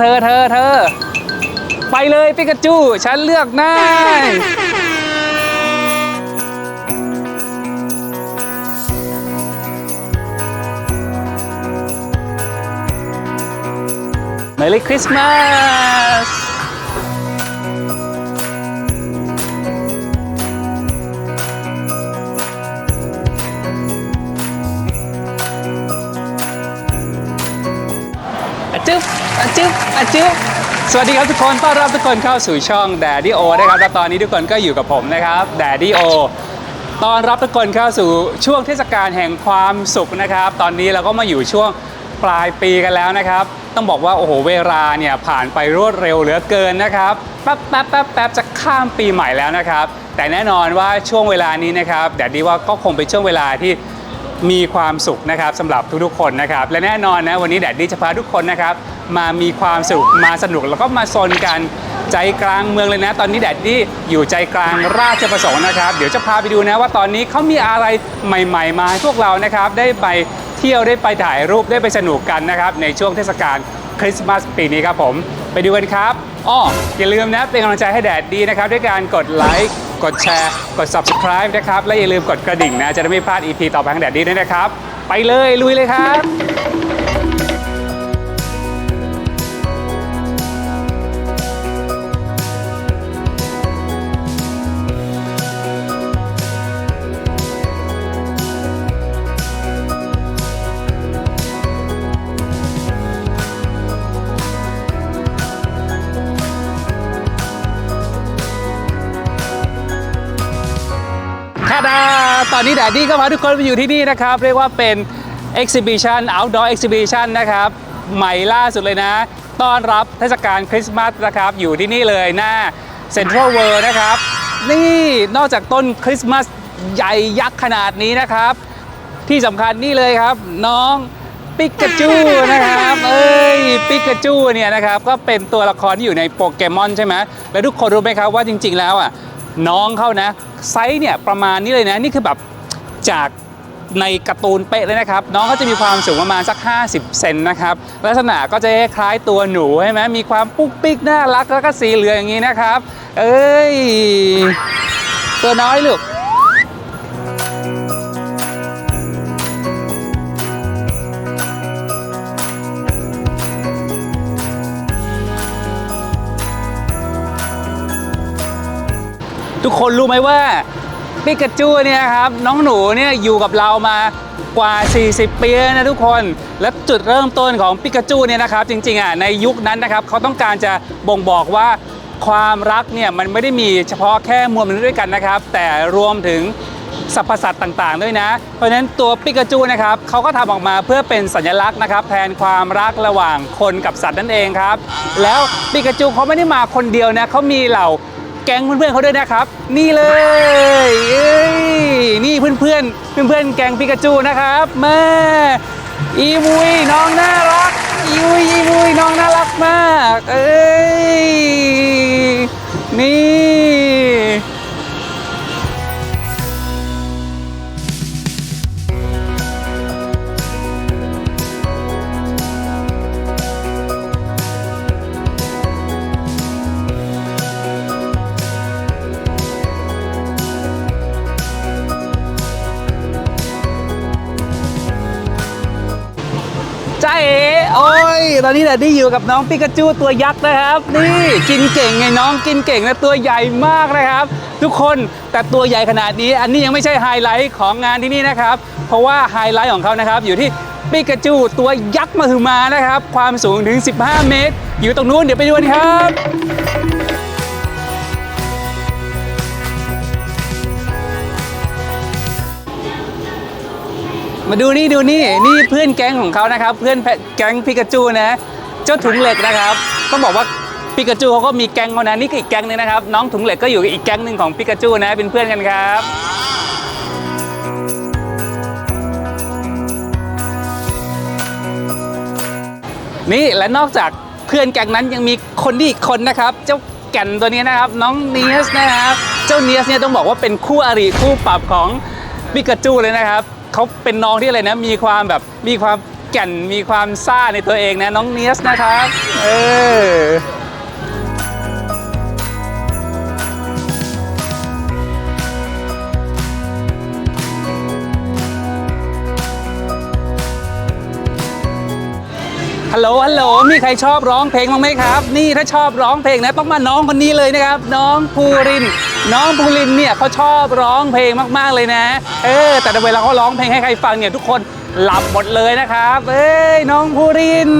เธอเธอเธอ ไปเลยปิกาจู ฉันเลือกนายเมลี่คริสต์มาส อะจึ๊บสวัสดีครับทุกคน ต้อนรับทุกคนเข้าสู่ช่อง Daddy O นะครับ และตอนนี้ทุกคนก็อยู่กับผมนะครับ Daddy O ต้อนรับทุกคนเข้าสู่ช่วงเทศกาลแห่งความสุขนะครับ ตอนนี้เราก็มาอยู่ช่วงปลายปีกันแล้วนะครับ ต้องบอกว่าโอ้โหเวลาเนี่ยผ่านไปรวดเร็วเหลือเกินนะครับ แป๊บแป๊บแป๊บแป๊บจะข้ามปีใหม่แล้วนะครับ แต่แน่นอนว่าช่วงเวลานี้นะครับ แดดดี้ว่าก็คงเป็นช่วงเวลาที่มีความสุขนะครับสำหรับทุกๆคนนะครับ และแน่นอนนะวันนี้แดดดี้จะพาทุกคนนะครับ มามีความสุขมาสนุกแล้วก็มาซนกันใจกลางเมืองเลยนะ ตอนนี้แดดดี้อยู่ใจกลางราชประสงค์นะครับ เดี๋ยวจะพาไปดูนะว่าตอนนี้เขามีอะไรใหม่ ๆ มาให้พวกเรานะครับ ได้ไปเที่ยวได้ไปถ่ายรูปได้ไปสนุกกันนะครับ ในช่วงเทศกาลคริสต์มาสปีนี้ครับผม ไปดูกันครับอ้ออย่าลืมนะเป็นกำลังใจให้แดดดีนะครับ ด้วยการกดไลค์กดแชร์กด subscribe นะครับ และอย่าลืมกดกระดิ่งนะ จะได้ไม่พลาด EP ต่อไปของแดดดีด้วยนะครับ ไปเลยลุยเลยครับ อนนี้แดดดี้ก็พาทุกคนมาอยู่ที่นี่นะครับ เรียกว่าเป็น exhibition outdoor exhibition นะครับ ใหม่ล่าสุดเลยนะ ต้อนรับเทศกาลคริสต์มาสนะครับ อยู่ที่นี่เลยหน้า Central World นะครับ นี่นอกจากต้นคริสต์มาสใหญ่ยักษ์ขนาดนี้นะครับ ที่สำคัญนี่เลยครับ น้องปิกาจูนะครับ เอ้ยปิกาจูเนี่ยนะครับ ก็เป็นตัวละครที่อยู่ในโปเกมอนใช่ไหมแล้วทุกคนรู้ไหมครับว่าจริง ๆ แล้วอะ น้องเขานะไซส์เนี่ยประมาณนี้เลยนะนี่คือแบบจากในการ์ตูนเป๊ะเลยนะครับ น้องเขาจะมีความสูงประมาณสัก 50 เซนนะครับ ลักษณะก็จะคล้ายตัวหนูใช่ไหมมีความปุ๊กปิ๊กน่ารักแล้วก็สีเหลืองอย่างนี้นะครับ เอ้ย ตัวน้อยลูก ทุกคนรู้ไหมว่าปิกาจูเนี่ยครับน้องหนูเนี่ยอยู่กับเรามากว่า 40 ปีนะทุกคน และจุดเริ่มต้นของปิกาจูเนี่ยนะครับจริงๆอะในยุคนั้นนะครับเขาต้องการจะบ่งบอกว่าความรักเนี่ยมันไม่ได้มีเฉพาะแค่มวลมนุษย์ด้วยกันนะครับ แต่รวมถึงสรรพสัตว์ต่างๆ ด้วยนะ เพราะฉะนั้นตัวปิกาจูนะครับเขาก็ทำออกมาเพื่อเป็นสัญลักษณ์นะครับ แทนความรักระหว่างคนกับสัตว์นั่นเองครับ แล้วปิกาจูเขาไม่ได้มาคนเดียวนะเขามีเหล่า แก๊งเพื่อนๆเขาด้วยนะครับ นี่เลยเอ้ยนี่เพื่อนๆเพื่อนๆแก๊งปิกาจูนะครับแม่อีมุยน้องน่ารัก ตอนนี้แดดดี้อยู่กับน้องปิกาจูตัวยักษ์นะครับ นี่กินเก่งไงน้องกินเก่งและตัวใหญ่มากนะครับ ทุกคนแต่ตัวใหญ่ขนาดนี้ อันนี้ยังไม่ใช่ไฮไลท์ของงานที่นี่นะครับ เพราะว่าไฮไลท์ของเขานะครับ อยู่ที่ปิกาจูตัวยักษ์มาถึงมานะครับ ความสูงถึง 15 เมตร อยู่ตรงนู้นเดี๋ยวไปดูกันครับ มาดูนี่ดูนี่นี่เพื่อนแก๊งของเขานะครับ เพื่อนแก๊งพิกาจูนะ เจ้าถุงเหล็กนะครับต้องบอกว่าพิกาจูเขาก็มีแก๊งเขานะนี่ก็อีกแก๊งหนึงนะครับน้องถุงเหล็กก็อยู่อีกแก๊งหนึ่งของพิกาจูนะเป็นเพื่อนกันครับนี่และนอกจากเพื่อนแก๊งนั้นยังมีคนที่อีกคนนะครับ เจ้าแก่นตัวนี้นะครับ น้องเนียสนะครับ เจ้าเนียสเนี่ยต้องบอกว่าเป็นคู่อริคู่ปรับของปิกาจูเลยนะครับ เขาเป็นน้องที่อะไรนะ มีความแบบมีความแก่นมีความซ่าในตัวเองนะน้องเนียสนะครับ เออฮัลโหล ฮัลโหล มีใครชอบร้องเพลงบ้างไหมครับ นี่ถ้าชอบร้องเพลงนะต้องมาน้องคนนี้เลยนะครับ น้องภูรินทร์ น้องภูรินเนี่ยเขาชอบร้องเพลงมากๆเลยนะ เออ แต่เวลาเขาร้องเพลงให้ใครฟังเนี่ยทุกคนหลับหมดเลยนะครับ เอ้ยน้องภูริน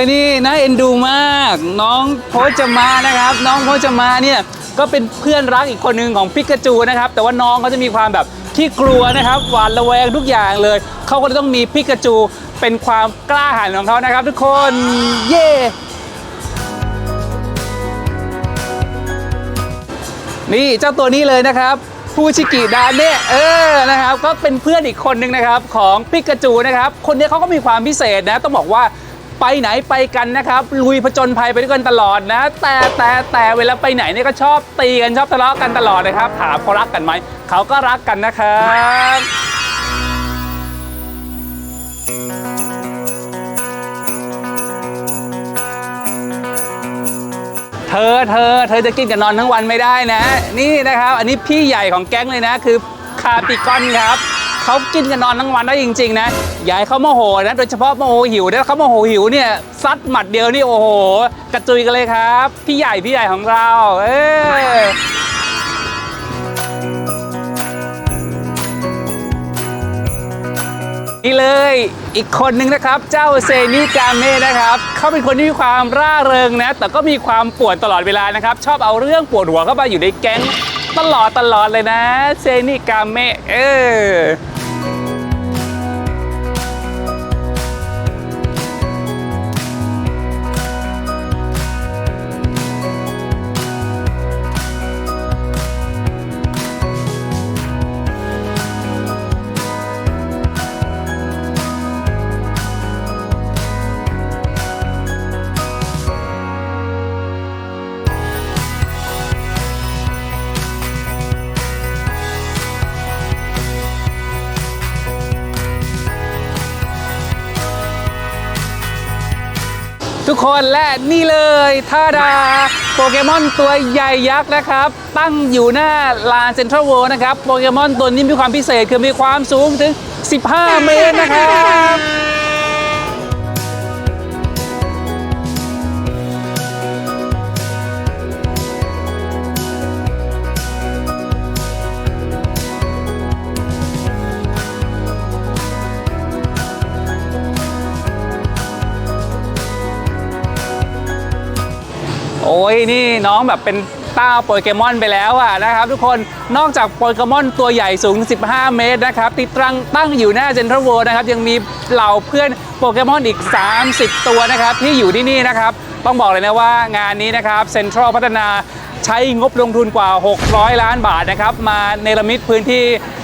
ยนี่น่าเอ็นดูมาก น้องโพจมานะครับ น้องโพจมาเนี่ยก็เป็นเพื่อนรักอีกคนหนึ่งของปิกาจูนะครับ แต่ว่าน้องเขาจะมีความแบบที่กลัวนะครับหวาดระแวงทุกอย่างเลย เขาก็เลยต้องมีปิกาจูเป็นความกล้าหาญของเขานะครับ ทุกคนเย่นี่เจ้าตัวนี้เลยนะครับฟูชิกิดานเน่เออนะครับ ก็เป็นเพื่อนอีกคนหนึ่งนะครับของปิกาจูนะครับ คนนี้เขาก็มีความพิเศษนะ ต้องบอกว่า ไปไหนไปกันนะครับ ลุยผจญภัยไปด้วยกันตลอดนะ แต่แต่แต่เวลาไปไหนเนี่ยก็ชอบตีกันชอบทะเลาะกันตลอดนะครับ ถามเขารักกันไหมเขาก็รักกันนะครับเธอเธอเธอจะกินกับนอนทั้งวันไม่ได้นะ นี่นะครับ อันนี้พี่ใหญ่ของแก๊งเลยนะ คือคาปิกอนครับ เขากินกันนอนทั้งวันได้จริง ๆ นะอย่าให้เขาโมโหนะโดยเฉพาะโมโหหิวนะเขาโมโหหิวเนี่ยซัดหมัดเดียวนี่โอ้โห กระจุยกันเลยครับ พี่ใหญ่พี่ใหญ่ของเรา เออนี่เลยอีกคนหนึ่งนะครับ เจ้าเซนิกาเม่นะครับเขาเป็นคนที่มีความร่าเริงนะ แต่ก็มีความปวดตลอดเวลานะครับ ชอบเอาเรื่องปวดหัวเข้ามาอยู่ในแก๊งตลอดตลอดเลยนะ เซนิกาเม่เออ ทุกคนและนี่เลยท่าดาโปเกมอนตัวใหญ่ยักษ์นะครับ ตั้งอยู่หน้าลานเซ็นทรัลเวิลด์นะครับ โปเกมอนตัวนี้มีความพิเศษคือมีความสูงถึง 15 เมตรนะครับ ยนี่น้องแบบเป็นต้าโปเกมอนไปแล้วอะนะครับทุกคนนอกจากโปเกมอนตัวใหญ่สูง 15 เมตรนะครับที่ตั้งตั้งอยู่หน้าเซ็นทรัลเวิลด์นะครับยังมีเหล่าเพื่อนโปเกมอนอีก 30 ตัวนะครับที่อยู่ที่นี่นะครับต้องบอกเลยนะว่างานนี้นะครับเซ็นทรัลพัฒนาใช้งบลงทุนกว่า 600 ล้านบาทนะครับมาเนรมิตพื้นที่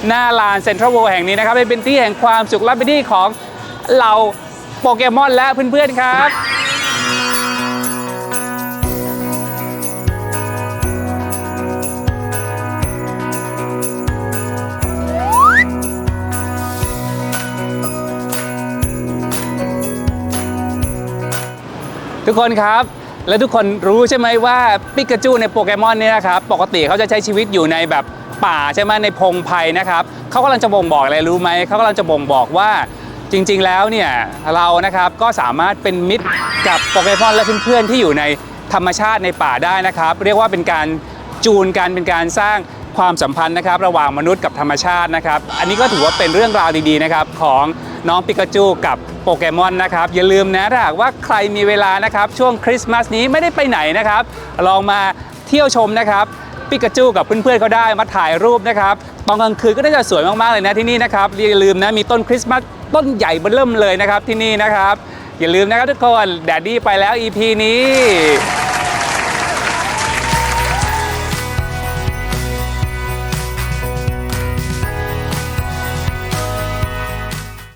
หน้าลานเซ็นทรัลเวิลด์แห่งนี้นะครับเป็นที่แห่งความสุขและเป็นที่ของเหล่าโปเกมอนและเพื่อนๆครับ ทุกคนครับ และทุกคนรู้ใช่ไหมว่าปิกาจูในโปเกมอนเนี่ยนะครับปกติเขาจะใช้ชีวิตอยู่ในแบบป่าใช่ไหมในพงไพ่นะครับเขากำลังจะบ่งบอกอะไรรู้ไหมเขากำลังจะบ่งบอกว่าจริง ๆ แล้วเนี่ยเรานะครับก็สามารถเป็นมิตรกับโปเกมอนและเพื่อนๆที่อยู่ในธรรมชาติในป่าได้นะครับ เรียกว่าเป็นการจูนกันเป็นการสร้างความสัมพันธ์นะครับ ระหว่างมนุษย์กับธรรมชาตินะครับ อันนี้ก็ถือว่าเป็นเรื่องราวดีๆนะครับของ น้องปิกาจูกับโปเกมอนนะครับ อย่าลืมนะถ้าหากว่าใครมีเวลานะครับ ช่วงคริสต์มาสนี้ไม่ได้ไปไหนนะครับ ลองมาเที่ยวชมนะครับปิกาจูกับเพื่อนๆเขาได้มาถ่ายรูปนะครับตอนกลางคืนก็น่าจะสวยมากๆเลยนะที่นี่นะครับอย่าลืมนะมีต้นคริสต์มาสต้นใหญ่เบ้อเริ่มเลยนะครับที่นี่นะครับ อย่าลืมนะครับทุกคนแดดดี้ไปแล้ว EP นี้